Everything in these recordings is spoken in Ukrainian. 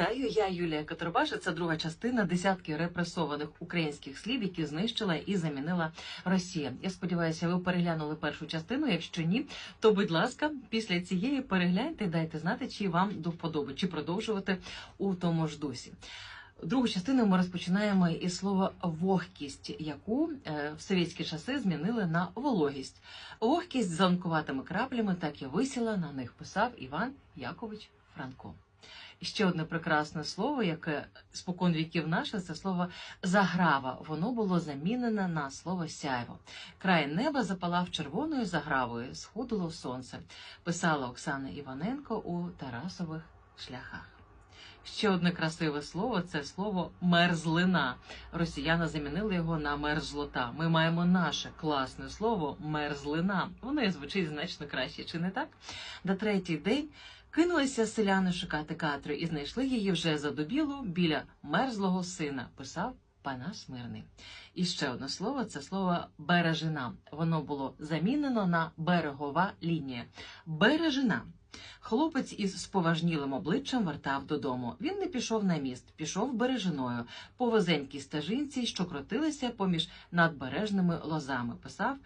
Вітаю, я Юлія Катербаша. Це друга частина десятки репресованих українських слів, які знищила і замінила Росія. Я сподіваюся, ви переглянули першу частину. Якщо ні, то будь ласка, після цієї перегляньте і дайте знати, чи вам до вподоби, чи продовжувати у тому ж дусі. Другу частину ми розпочинаємо із слова вогкість, яку е, в совєтські часи змінили на вологість. Вогкість з зеленкуватими краплями так і висіла, на них писав Іван Якович Франко. Ще одне прекрасне слово, яке спокон віків наше, це слово заграва. Воно було замінене на слово сяйво. Край неба запалав червоною загравою, сходило сонце, писала Оксана Іваненко у Тарасових шляхах. Ще одне красиве слово це слово мерзлина. Росіяни замінили його на мерзлота. Ми маємо наше класне слово мерзлина. Воно і звучить значно краще, чи не так? На третій день кинулися селяни шукати Катрю і знайшли її вже задубілу біля мерзлого сина. Писав Панас Мирний. І ще одне слово це слово бережина. Воно було замінено на берегова лінія. Бережина. Хлопець із споважнілим обличчям вертав додому. Він не пішов на міст, пішов бережиною по вузенькій стежинці, що крутилися поміж надбережними лозами. Писав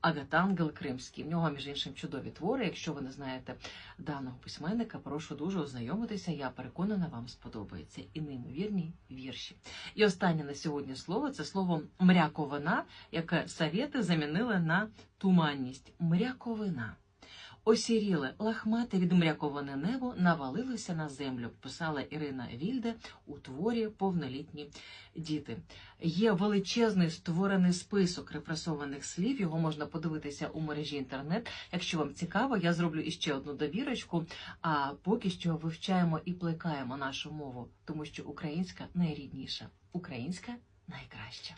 Агатангел Кримський. В нього, між іншим, чудові твори. Якщо ви не знаєте даного письменника, прошу дуже ознайомитися. Я переконана, вам сподобається і неймовірні вірші. І останнє на сьогодні слово це слово мряковина, яке совєти замінили на туманність. Мряковина. Осіріле, лахмате відмряковане небо навалилося на землю, писала Ірина Вільде у творі Повнолітні діти. Є величезний створений список репресованих слів. Його можна подивитися у мережі інтернет. Якщо вам цікаво, я зроблю іще одну довірочку. А поки що вивчаємо і плекаємо нашу мову, тому що українська найрідніша, українська найкраща.